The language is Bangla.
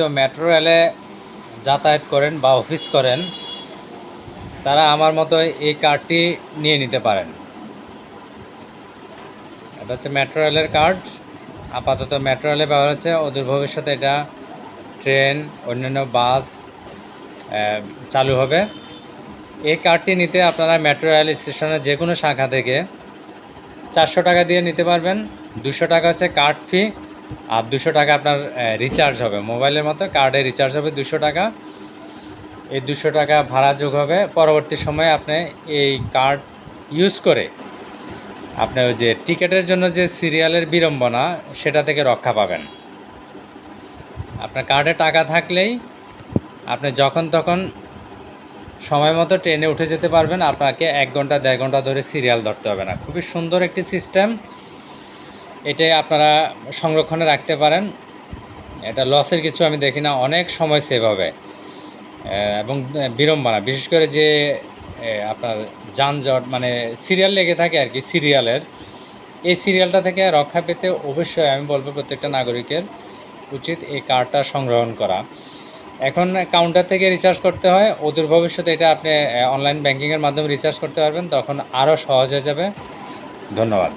তো মেট্রো রেলে যাতায়াত করেন বা অফিস করেন, তারা আমার মতো এই কার্ডটি নিয়ে নিতে পারেন। এটা হচ্ছে মেট্রো রেলের কার্ড আপাতত মেট্রো রেলে ব্যবহার হচ্ছে, অদূর ভবিষ্যতে এটা ট্রেন অন্যান্য বাস চালু হবে। এই কার্ডটি নিতে আপনারা মেট্রো রেল স্টেশনের যে কোনো শাখা থেকে চারশো টাকা দিয়ে নিতে পারবেন। দুশো টাকা হচ্ছে কার্ড ফি আর দুশো টাকা আপনার রিচার্জ হবে। মোবাইলের মতো কার্ডে রিচার্জ হবে দুশো টাকা। এই দুশো টাকা ভাড়া যোগ হবে। পরবর্তী সময়ে আপনি এই কার্ড ইউজ করে আপনি ওই যে টিকিটের জন্য যে সিরিয়ালের বিড়ম্বনা, সেটা থেকে রক্ষা পাবেন। আপনার কার্ডে টাকা থাকলেই আপনি যখন তখন সময় মতো ট্রেনে উঠে যেতে পারবেন। আপনাকে এক ঘণ্টা, দেড় ঘণ্টা ধরে সিরিয়াল ধরতে হবে না। খুবই সুন্দর একটি সিস্টেম এটাই আপনারা সংরক্ষণে রাখতে পারেন। এটা লসের কিছু আমি দেখি না, অনেক সময় সেভ হবে। এবং বিড়ম্বনা। বিশেষ করে যে আপনার যানজট মানে সিরিয়াল লেগে থাকে আর কি সিরিয়ালের এই সিরিয়ালটা থেকে রক্ষা পেতে অবশ্যই আমি বলব প্রত্যেকটা নাগরিকের উচিত এই কার্ডটা সংগ্রহণ করা। এখন কাউন্টার থেকে রিচার্জ করতে হয়। অদূর ভবিষ্যতে এটা আপনি অনলাইন ব্যাংকিংয়ের মাধ্যমে রিচার্জ করতে পারবেন। তখন আরও সহজ হয়ে যাবে। ধন্যবাদ।